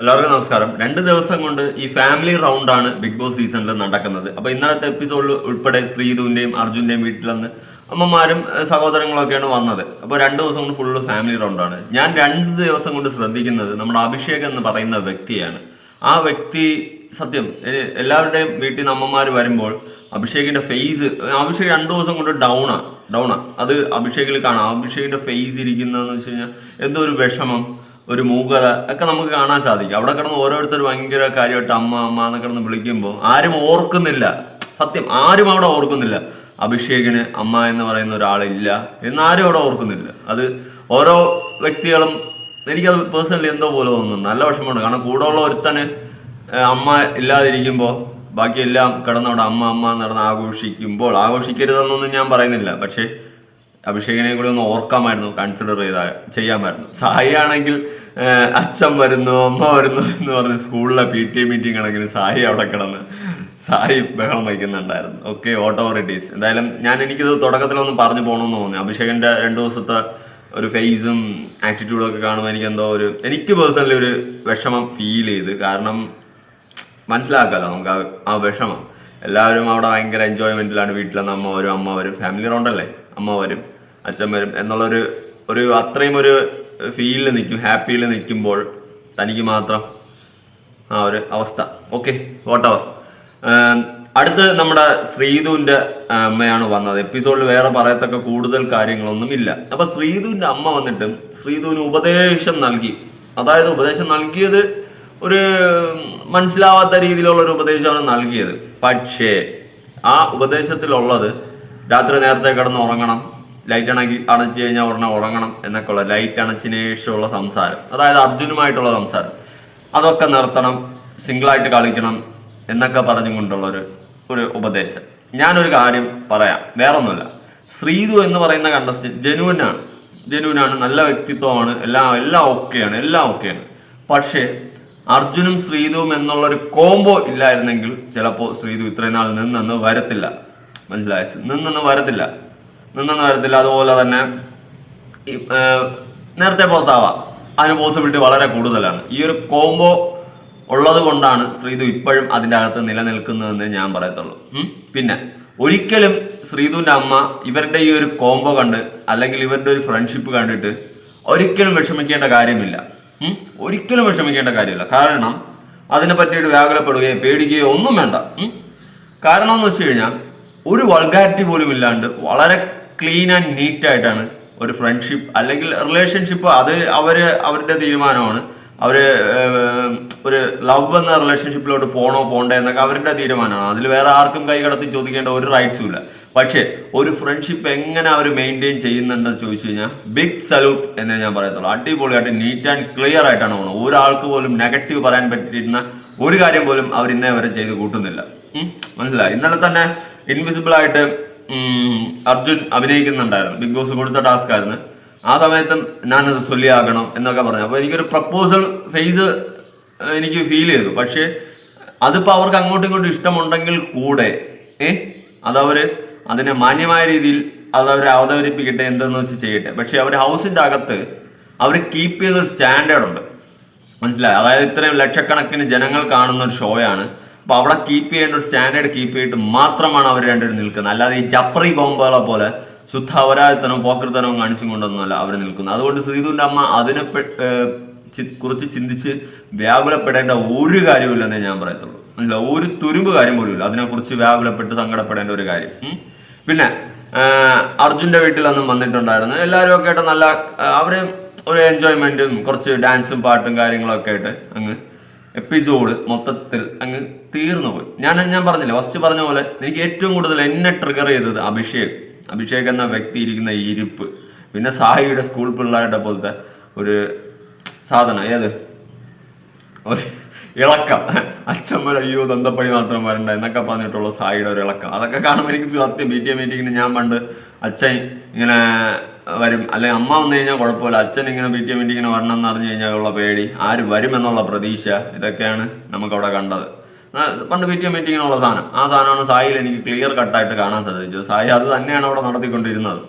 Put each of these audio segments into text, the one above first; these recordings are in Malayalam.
എല്ലാവർക്കും നമസ്കാരം. രണ്ട് ദിവസം കൊണ്ട് ഈ ഫാമിലി റൗണ്ട് ആണ് ബിഗ് ബോസ് സീസണിൽ നടക്കുന്നത്. അപ്പൊ ഇന്നലത്തെ എപ്പിസോഡിൽ ഉൾപ്പെടെ ശ്രീധുവിന്റെയും അർജുന്റെയും വീട്ടിൽ നിന്ന് അമ്മമാരും സഹോദരങ്ങളൊക്കെയാണ് വന്നത്. അപ്പോൾ രണ്ട് ദിവസം കൊണ്ട് ഫുള്ള് ഫാമിലി റൗണ്ടാണ് ഞാൻ രണ്ട് ദിവസം കൊണ്ട് ശ്രദ്ധിക്കുന്നത് നമ്മുടെ അഭിഷേക് എന്ന് പറയുന്ന വ്യക്തിയാണ്. ആ വ്യക്തി സത്യം എല്ലാവരുടെയും വീട്ടിൽ നിന്ന് അമ്മമാർ വരുമ്പോൾ അഭിഷേകിന്റെ ഫേസ് അഭിഷേക് രണ്ടു ദിവസം കൊണ്ട് ഡൗണാ ഡൗണാ അത് അഭിഷേകിൽ കാണാം. അഭിഷേകിന്റെ ഫേസ് ഇരിക്കുന്നതെന്ന് വെച്ച് കഴിഞ്ഞാൽ എന്തോ ഒരു വിഷമം. ഒരു മൂകത ഒക്കെ നമുക്ക് കാണാൻ സാധിക്കും. അവിടെ കിടന്ന് ഓരോരുത്തർ ഭയങ്കര കാര്യമായിട്ട് അമ്മ അമ്മ എന്ന് കിടന്ന് വിളിക്കുമ്പോൾ ആരും ഓർക്കുന്നില്ല. സത്യം ആരും അവിടെ ഓർക്കുന്നില്ല. അഭിഷേകിന് അമ്മ എന്ന് പറയുന്ന ഒരാളില്ല എന്നാരും അവിടെ ഓർക്കുന്നില്ല. അത് ഓരോ വ്യക്തികളും എനിക്കത് പേഴ്സണലി എന്തോ പോലെ തോന്നുന്നു. നല്ല വിഷമമുണ്ട്. കാരണം കൂടെ ഉള്ള ഒരുത്തന് അമ്മ ഇല്ലാതിരിക്കുമ്പോൾ ബാക്കിയെല്ലാം കിടന്നവിടെ അമ്മ അമ്മ നടന്ന് ആഘോഷിക്കുമ്പോൾ ആഘോഷിക്കരുതെന്നൊന്നും ഞാൻ പറയുന്നില്ല. പക്ഷേ അഭിഷേകിനെ കൂടി ഒന്ന് ഓർക്കാമായിരുന്നു കൺസിഡർ ചെയ്ത ചെയ്യാമായിരുന്നു. സായി ആണെങ്കിൽ അച്ഛൻ വരുന്നു അമ്മ വരുന്നു എന്ന് പറഞ്ഞ് സ്കൂളിലെ പി ടി എ മീറ്റിംഗ് ആണെങ്കിൽ സായി അവിടെ കിടന്ന് സായി ബഹളം വയ്ക്കുന്നുണ്ടായിരുന്നു ഓക്കെ ഓട്ടോറിറ്റീസ് എന്തായാലും ഞാൻ എനിക്കിത് തുടക്കത്തിലൊന്നും പറഞ്ഞു പോകണമെന്ന് തോന്നി അഭിഷേകിന്റെ രണ്ടു ദിവസത്തെ ഒരു ഫേസും ആറ്റിറ്റ്യൂഡും ഒക്കെ കാണുമ്പോൾ എനിക്ക് എന്തോ ഒരു എനിക്ക് പേഴ്സണലി ഒരു വിഷമം ഫീൽ ചെയ്ത്. കാരണം മനസ്സിലാക്കാലോ നമുക്ക് ആ വിഷമം. എല്ലാവരും അവിടെ ഭയങ്കര എൻജോയ്മെന്റിലാണ് വീട്ടിലെന്ന് അമ്മ വരും അമ്മ വരും. ഫാമിലി റൗണ്ടല്ലേ അമ്മ വരും. അച്ഛൻ വരും എന്നുള്ളൊരു ഒരു അത്രയും ഒരു ഫീലിൽ നിൽക്കും ഹാപ്പിയിൽ നിൽക്കുമ്പോൾ തനിക്ക് മാത്രം ആ ഒരു അവസ്ഥ. ഓക്കെ വോട്ടവർ അടുത്ത് നമ്മുടെ ശ്രീതുവിന്റെ അമ്മയാണ് വന്നത്. എപ്പിസോഡിൽ വേറെ പറയത്തക്ക കൂടുതൽ കാര്യങ്ങളൊന്നും ഇല്ല. അപ്പൊ ശ്രീതുവിന്റെ അമ്മ വന്നിട്ട് ശ്രീതുവിന് ഉപദേശം നൽകി. അതായത് ഉപദേശം നൽകിയത് ഒരു മനസ്സിലാവാത്ത രീതിയിലുള്ള ഒരു ഉപദേശമാണ് നൽകിയത്. പക്ഷേ ആ ഉപദേശത്തിലുള്ളത് രാത്രി നേരത്തെ കിടന്ന് ഉറങ്ങണം. ലൈറ്റ് അണക്കി അണച്ചു കഴിഞ്ഞാൽ ഉടനെ ഉറങ്ങണം എന്നൊക്കെ ഉള്ള ലൈറ്റ് അണച്ചിന് ശേഷമുള്ള സംസാരം. അതായത് അർജുനുമായിട്ടുള്ള സംസാരം. അതൊക്കെ നിർത്തണം സിംഗിളായിട്ട് കളിക്കണം എന്നൊക്കെ പറഞ്ഞുകൊണ്ടുള്ളൊരു ഒരു ഉപദേശം. ഞാനൊരു കാര്യം പറയാം. വേറൊന്നുമില്ല. ശ്രീതു എന്ന് പറയുന്ന കണ്ടസ്റ്റന്റ് ജനുവിനാണ്. ജനുവിനാണ് നല്ല വ്യക്തിത്വമാണ്. എല്ലാം എല്ലാം ഓക്കെയാണ് എല്ലാം ഓക്കെയാണ് പക്ഷേ അർജുനും ശ്രീതുവും എന്നുള്ളൊരു കോംബോ ഇല്ലായിരുന്നെങ്കിൽ ചിലപ്പോൾ ശ്രീതു ഇത്രയും നാൾ നിന്നെന്ന് വരത്തില്ല. മനസ്സിലായ? നിന്നെന്ന് വരത്തില്ല. നിന്നെന്ന് വരത്തില്ല. അതുപോലെ തന്നെ നേരത്തെ പുറത്താവാം അതിന് പോസിബിലിറ്റി വളരെ കൂടുതലാണ്. ഈ ഒരു കോംബോ ഉള്ളത് കൊണ്ടാണ് ശ്രീതു ഇപ്പോഴും അതിന്റെ അകത്ത് നിലനിൽക്കുന്നതെന്ന് ഞാൻ പറയത്തുള്ളൂ. പിന്നെ ഒരിക്കലും ശ്രീതുവിന്റെ അമ്മ ഇവരുടെ ഈ ഒരു കോംബോ കണ്ട് അല്ലെങ്കിൽ ഇവരുടെ ഒരു ഫ്രണ്ട്ഷിപ്പ് കണ്ടിട്ട് ഒരിക്കലും വിഷമിക്കേണ്ട കാര്യമില്ല. ഒരിക്കലും വിഷമിക്കേണ്ട കാര്യമില്ല. കാരണം അതിനെ പറ്റിയിട്ട് വ്യാകുലപ്പെടുകയോ പേടിക്കുകയോ ഒന്നും വേണ്ട. കാരണം എന്ന് വെച്ച് കഴിഞ്ഞാൽ ഒരു വൾഗാരിറ്റി പോലും ഇല്ലാണ്ട് വളരെ ക്ലീൻ ആൻഡ് നീറ്റ് ആയിട്ടാണ് ഒരു ഫ്രണ്ട്ഷിപ്പ് അല്ലെങ്കിൽ റിലേഷൻഷിപ്പ് അത് അവർ അവരുടെ തീരുമാനമാണ്. അവർ ഒരു ലവ് എന്ന റിലേഷൻഷിപ്പിലോട്ട് പോണോ പോണ്ടേ എന്നൊക്കെ അവരുടെ തീരുമാനമാണ്. അതിൽ വേറെ ആർക്കും കൈ കടത്തി ചോദിക്കേണ്ട ഒരു റൈറ്റ്സും ഇല്ല. പക്ഷേ ഒരു ഫ്രണ്ട്ഷിപ്പ് എങ്ങനെ അവർ മെയിന്റെയിൻ ചെയ്യുന്നുണ്ടെന്ന് ചോദിച്ചു കഴിഞ്ഞാൽ ബിഗ് സല്യൂട്ട് എന്നേ ഞാൻ പറയത്തുള്ളൂ. അടിപൊളിയായിട്ട് നീറ്റ് ആൻഡ് ക്ലിയർ ആയിട്ടാണ് പോകുന്നത് ഒരാൾക്ക് പോലും നെഗറ്റീവ് പറയാൻ പറ്റിയിരുന്ന ഒരു കാര്യം പോലും അവർ ഇന്നേ വരെ ചെയ്ത് കൂട്ടുന്നില്ല. മനസ്സിലായി? ഇന്നലെ തന്നെ ഇൻവിസിബിൾ ആയിട്ട് അർജുൻ അഭിനയിക്കുന്നുണ്ടായിരുന്നു. ബിഗ് ബോസ് കൊടുത്ത ടാസ്ക് ആയിരുന്നു. ആ സമയത്തും ഞാനത് ചൊല്ലിയാകണം എന്നൊക്കെ പറഞ്ഞു. അപ്പോൾ എനിക്കൊരു പ്രപ്പോസൽ ഫേസ് എനിക്ക് ഫീൽ ചെയ്തു. പക്ഷേ അതിപ്പോൾ അവർക്ക് അങ്ങോട്ടും ഇങ്ങോട്ടും ഇഷ്ടമുണ്ടെങ്കിൽ കൂടെ ഏ അതവർ അതിനെ മാന്യമായ രീതിയിൽ അത് അവർ അവതരിപ്പിക്കട്ടെ എന്തെന്ന് വെച്ച് ചെയ്യട്ടെ. പക്ഷേ അവർ ഹൗസിന്റെ അകത്ത് അവർ കീപ്പ് ചെയ്ത സ്റ്റാൻഡേർഡ് ഉണ്ട്. മനസ്സിലായി? അതായത് ഇത്രയും ലക്ഷക്കണക്കിന് ജനങ്ങൾ കാണുന്ന ഒരു ഷോയാണ് അപ്പൊ അവിടെ കീപ്പ് ചെയ്യേണ്ട ഒരു സ്റ്റാൻഡേർഡ് കീപ്പ് ചെയ്തിട്ട് മാത്രമാണ് അവർ രണ്ടുപേരും നിൽക്കുന്നത്. അല്ലാതെ ഈ ജപ്രി കോമ്പകളെ പോലെ ശുദ്ധ അപരാധത്തനവും പോക്കൃത്തനവും കാണിച്ചും കൊണ്ടൊന്നുമല്ല അവർ നിൽക്കുന്നത്. അതുകൊണ്ട് ശ്രീധുവിന്റെ അമ്മ അതിനെ കുറിച്ച് ചിന്തിച്ച് വ്യാകുലപ്പെടേണ്ട ഒരു കാര്യമില്ലെന്നേ ഞാൻ പറയത്തുള്ളൂ. അല്ല ഒരു തുരുമ്പ് കാര്യം പോലും ഇല്ല അതിനെക്കുറിച്ച് വ്യാകുലപ്പെട്ട് സങ്കടപ്പെടേണ്ട ഒരു കാര്യം. പിന്നെ വീട്ടിൽ വീട്ടിലൊന്നും വന്നിട്ടുണ്ടായിരുന്നു. എല്ലാവരും ഒക്കെ ആയിട്ട് നല്ല അവർ ഒരു എൻജോയ്മെന്റും കുറച്ച് ഡാൻസും പാട്ടും കാര്യങ്ങളൊക്കെ ആയിട്ട് അങ്ങ് എപ്പിസോഡ് മൊത്തത്തിൽ അങ്ങ് തീർന്നു പോയി. ഞാൻ ഞാൻ പറഞ്ഞില്ലേ ഫസ്റ്റ് പറഞ്ഞ പോലെ എനിക്ക് ഏറ്റവും കൂടുതൽ എന്നെ ട്രിഗർ ചെയ്തത് അഭിഷേക്. അഭിഷേക് എന്ന വ്യക്തി ഇരിക്കുന്ന ഇരിപ്പ്. പിന്നെ സായിയുടെ സ്കൂൾ പിള്ളേരുടെ പോലത്തെ ഒരു സാധനം. ഏത്? ഒരു ഇളക്കം. അച്ഛമ്മ അയ്യോ തന്തപ്പടി മാത്രം വരണ്ട എന്നൊക്കെ പറഞ്ഞിട്ടുള്ള സായിയുടെ ഒരു ഇളക്കം. അതൊക്കെ കാണുമ്പോൾ എനിക്ക് സത്യം പി ടി എ മീറ്റിങ്ങിന് ഞാൻ പണ്ട് അച്ഛൻ ഇങ്ങനെ വരും. അല്ലെങ്കിൽ അമ്മ വന്നു കഴിഞ്ഞാൽ കുഴപ്പമില്ല. അച്ഛൻ ഇങ്ങനെ പി ടി എം മീറ്റിങ്ങിന് വരണം എന്ന് അറിഞ്ഞു കഴിഞ്ഞാൽ ഉള്ള പേടി. ആര് വരുമെന്നുള്ള പ്രതീക്ഷ. ഇതൊക്കെയാണ് നമുക്കവിടെ കണ്ടത്. പണ്ട് പി ടി എ മീറ്റിങ്ങിനുള്ള സാധനം. ആ സാധനമാണ് സായിൽ എനിക്ക് ക്ലിയർ കട്ടായിട്ട് കാണാൻ സാധിച്ചത്. സായി അത് തന്നെയാണ് അവിടെ നടത്തിക്കൊണ്ടിരുന്നത്.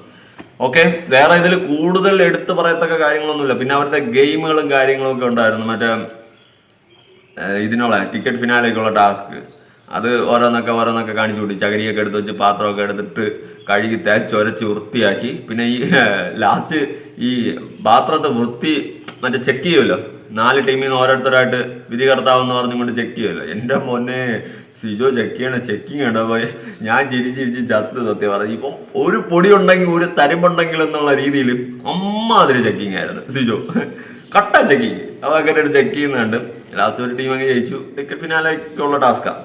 ഓക്കെ വേറെ ഇതിൽ കൂടുതൽ എടുത്തു പറയത്തക്ക കാര്യങ്ങളൊന്നുമില്ല. പിന്നെ അവരുടെ ഗെയിമുകളും കാര്യങ്ങളും ഒക്കെ ഉണ്ടായിരുന്നു. മറ്റേ ഇതിനുള്ള ടിക്കറ്റ് ഫിനാലേക്കുള്ള ടാസ്ക് അത് ഓരോന്നൊക്കെ ഓരോന്നൊക്കെ കാണിച്ചു കൂട്ടി. ചകരിയൊക്കെ എടുത്ത് വെച്ച് പാത്രമൊക്കെ എടുത്തിട്ട് കഴുകി തേച്ചൊരച്ച് വൃത്തിയാക്കി. പിന്നെ ഈ ലാസ്റ്റ് ഈ പാത്രത്തെ വൃത്തി മറ്റേ ചെക്ക് ചെയ്യുമല്ലോ? നാല് ടീമിൽ നിന്ന് ഓരോരുത്തരായിട്ട് വിധി കർത്താവെന്ന് പറഞ്ഞുകൊണ്ട് ചെക്ക് ചെയ്യുമല്ലോ? എന്റെ മോനെ സിജോ ചെക്ക് ചെയ്യണ ചെക്കിങ് ഉണ്ടോ പോയി. ഞാൻ ചിരിച്ച് ചിരിച്ച് ചത്ത് സത്യം പറഞ്ഞു. ഇപ്പം ഒരു പൊടി ഉണ്ടെങ്കിൽ ഒരു തരിമ്പുണ്ടെങ്കിൽ എന്നുള്ള രീതിയിൽ അമ്മാതിരി ചെക്കിങ് ആയിരുന്നു സിജോ. കട്ട ചെക്കിങ് അതൊക്കെ ചെക്ക് ചെയ്യുന്നുണ്ട്. ലാസ്റ്റ് ഒരു ടീം അങ്ങ് ജയിച്ചു. ടിക്കറ്റ് ഫിനാലേക്കുള്ള ടാസ്കാണ്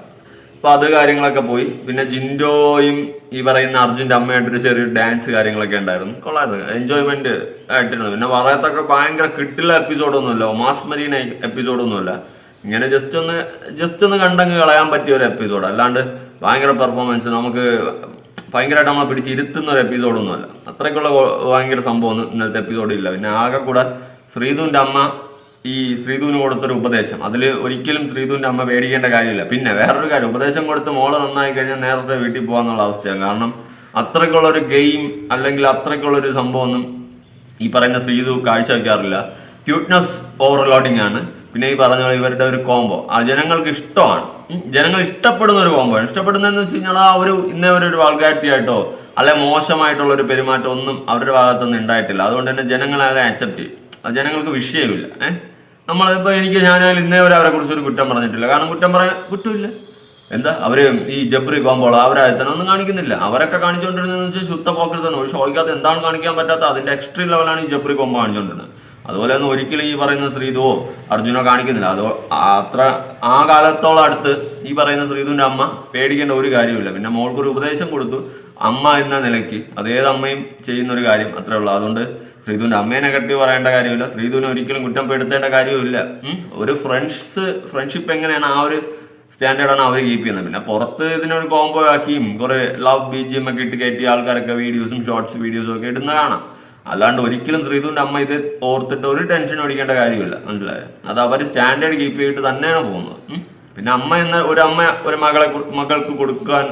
അപ്പൊ അത് കാര്യങ്ങളൊക്കെ പോയി. പിന്നെ ജിൻഡോയും ഈ പറയുന്ന അർജുന്റെ അമ്മയായിട്ടൊരു ചെറിയ ഡാൻസ് കാര്യങ്ങളൊക്കെ ഉണ്ടായിരുന്നു. കൊള്ളായിരുന്നു. എൻജോയ്മെന്റ് ആയിട്ടിരുന്നു. പിന്നെ വളയത്തൊക്കെ ഭയങ്കര കിട്ടില്ല എപ്പിസോഡൊന്നുമില്ല ഒമാസ് മരീന എപ്പിസോഡൊന്നുമില്ല ഇങ്ങനെ ജസ്റ്റ് ഒന്ന് ജസ്റ്റ് ഒന്ന് കണ്ടങ്ങ് കളയാൻ പറ്റിയ ഒരു എപ്പിസോഡ് അല്ലാണ്ട് ഭയങ്കര പെർഫോമൻസ് നമുക്ക് ഭയങ്കരമായിട്ട് നമ്മളെ പിടിച്ച് ഇരുത്തുന്ന ഒരു എപ്പിസോഡൊന്നുമല്ല അത്രയ്ക്കുള്ള ഭയങ്കര സംഭവം ഇന്നത്തെ എപ്പിസോഡ് ഇല്ല. പിന്നെ ആകെ കൂടെ ശ്രീധുവിന്റെ അമ്മ ഈ ശ്രീധുവിന് കൊടുത്തൊരു ഉപദേശം. അതിൽ ഒരിക്കലും ശ്രീധുവിന്റെ അമ്മ പേടിക്കേണ്ട കാര്യമില്ല. പിന്നെ വേറൊരു കാര്യം. ഉപദേശം കൊടുത്ത് മോൾ നന്നായി കഴിഞ്ഞാൽ നേരത്തെ വീട്ടിൽ പോകാന്നുള്ള അവസ്ഥയാണ്. കാരണം അത്രയ്ക്കുള്ളൊരു ഗെയിം അല്ലെങ്കിൽ അത്രയ്ക്കുള്ളൊരു സംഭവമൊന്നും ഈ പറയുന്ന ശ്രീധു കാഴ്ചവെക്കാറില്ല. ക്യൂട്ട്നെസ് ഓവർലോഡിംഗ് ആണ്. പിന്നെ ഈ പറഞ്ഞ പോലെ ഇവരുടെ ഒരു കോംബോ. ആ ജനങ്ങൾക്ക് ഇഷ്ടമാണ്. ജനങ്ങൾ ഇഷ്ടപ്പെടുന്ന ഒരു കോംബോ ആണ്. ഇഷ്ടപ്പെടുന്നതെന്ന് വെച്ച് കഴിഞ്ഞാൽ ആ ഒരു ഇന്നേ ഒരു വൾഗാരിറ്റിയായിട്ടോ അല്ലെ മോശമായിട്ടുള്ള ഒരു പെരുമാറ്റം ഒന്നും അവരുടെ ഭാഗത്തുനിന്ന് ഉണ്ടായിട്ടില്ല. അതുകൊണ്ട് തന്നെ ജനങ്ങളെ അത് ആക്സെപ്റ്റ് ചെയ്യും. ജനങ്ങൾക്ക് വിഷയമില്ല. ഏഹ്? നമ്മളിപ്പോ എനിക്ക് ഞാനായാലും ഇന്നേ വരെ അവരെ കുറിച്ച് ഒരു കുറ്റം പറഞ്ഞിട്ടില്ല. കാരണം കുറ്റം പറയാൻ കുറ്റമില്ല. എന്താ? അവർ ഈ ജബ്രി കോമ്പോൾ അവരായത്തന്നെ ഒന്നും കാണിക്കുന്നില്ല. അവരൊക്കെ കാണിച്ചുകൊണ്ടിരുന്നതെന്ന് വെച്ചാൽ ശുദ്ധ തന്നെ ഒരു ഓൾക്കകത്ത് എന്താണ് കാണിക്കാൻ പറ്റാത്ത അതിന്റെ എക്സ്ട്രീം ലെവലാണ് ഈ ജബ്രി കോമ്പോ കാണിച്ചുകൊണ്ടിരുന്നത് അതുപോലെ ഒന്നും ഒരിക്കലും ഈ പറയുന്ന ശ്രീധുവോ അർജുനോ കാണിക്കുന്നില്ല. അതോ അത്ര ആ കാലത്തോളം അടുത്ത് ഈ പറയുന്ന ശ്രീധുവിന്റെ അമ്മ പേടിക്കേണ്ട ഒരു കാര്യമില്ല പിന്നെ മോൾക്കൊരു ഉപദേശം കൊടുത്തു. അമ്മ എന്ന നിലയ്ക്ക് അതേത് അമ്മയും ചെയ്യുന്ന ഒരു കാര്യം അത്രേ ഉള്ളൂ. അതുകൊണ്ട് ശ്രീധുവിന്റെ അമ്മയെ നെഗറ്റീവ് പറയേണ്ട കാര്യമില്ല. ശ്രീധുവിനെ ഒരിക്കലും കുറ്റം പെടുത്തേണ്ട കാര്യമില്ല ഒരു ഫ്രണ്ട്സ് ഫ്രണ്ട്ഷിപ്പ് എങ്ങനെയാണ് ആ ഒരു സ്റ്റാൻഡേർഡാണ് അവർ കീപ്പ് ചെയ്യുന്നത്. പിന്നെ പുറത്ത് ഇതിനൊരു കോംബോ ആക്കിയും കുറെ ലവ് ബി ജി എം ഒക്കെ ഇട്ട് കയറ്റി ആൾക്കാരൊക്കെ വീഡിയോസും ഷോർട്സ് വീഡിയോസും ഒക്കെ ഇടുന്ന കാണാം. അല്ലാണ്ട് ഒരിക്കലും ശ്രീധുവിന്റെ അമ്മ ഇത് ഓർത്തിട്ട് ഒരു ടെൻഷൻ അടിക്കേണ്ട കാര്യമില്ല. മനസ്സിലായോ? അത് അവർ സ്റ്റാൻഡേർഡ് കീപ്പ് ചെയ്തിട്ട് തന്നെയാണ് പോകുന്നത്. പിന്നെ അമ്മ എന്ന ഒരു അമ്മ ഒരു മകളെ മകൾക്ക് കൊടുക്കാൻ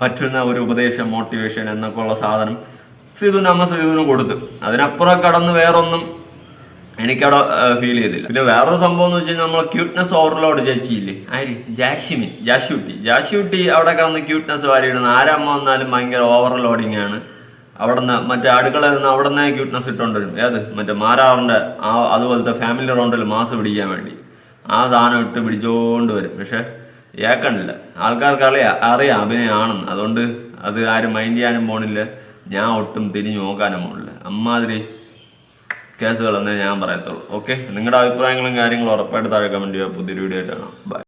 പറ്റുന്ന ഒരു ഉപദേശം മോട്ടിവേഷൻ എന്നൊക്കെ ഉള്ള സാധനം ശ്രീധുവിന്റെ അമ്മ സിധുവിന് കൊടുത്തു. അതിനപ്പുറം കടന്ന് വേറൊന്നും എനിക്കവിടെ ഫീൽ ചെയ്തില്ല. പിന്നെ വേറൊരു സംഭവം എന്ന് വെച്ചാൽ നമ്മളെ ക്യൂട്ട്നെസ് ഓവർലോഡ് ചേച്ചിയില്ലേ? ആര്? ജാഷിമിൻ ജാഷുട്ടി ജാഷുട്ടി അവിടെ കിടന്ന് ക്യൂട്ട്നെസ് വാരിയിടുന്ന. ആരമ്മ വന്നാലും ഭയങ്കര ഓവർലോഡിങ് ആണ്. അവിടെ നിന്ന് മറ്റേ അടുക്കളയിൽ നിന്ന് അവിടെ നിന്നേ ക്യൂട്ട്നെസ് ഇട്ടുകൊണ്ടുവരും ഏത്? മറ്റേ മാരാറിന്റെ ആ അതുപോലത്തെ ഫാമിലി റൗണ്ടിൽ മാസ് പിടിക്കാൻ വേണ്ടി. ആ സാധനം ഇട്ട് പിടിച്ചോണ്ട് വരും. പക്ഷെ ഏക്കണില്ല ആൾക്കാർക്ക് അറിയാം അറിയാം അഭിനയമാണെന്ന് അതുകൊണ്ട് അത് ആരും മൈൻഡ് ചെയ്യാനും പോണില്ല. ഞാൻ ഒട്ടും തിരിഞ്ഞു നോക്കാനും പോണില്ല. അമ്മാതിരി കേസുകളെന്നേ ഞാൻ പറയത്തുള്ളൂ. ഓക്കെ നിങ്ങളുടെ അഭിപ്രായങ്ങളും കാര്യങ്ങളും ഉറപ്പായിട്ട് താഴെ കമന്റ് ചെയ്യുക. പുതിയൊരു വീഡിയോ ആയിട്ടാണ് ബൈ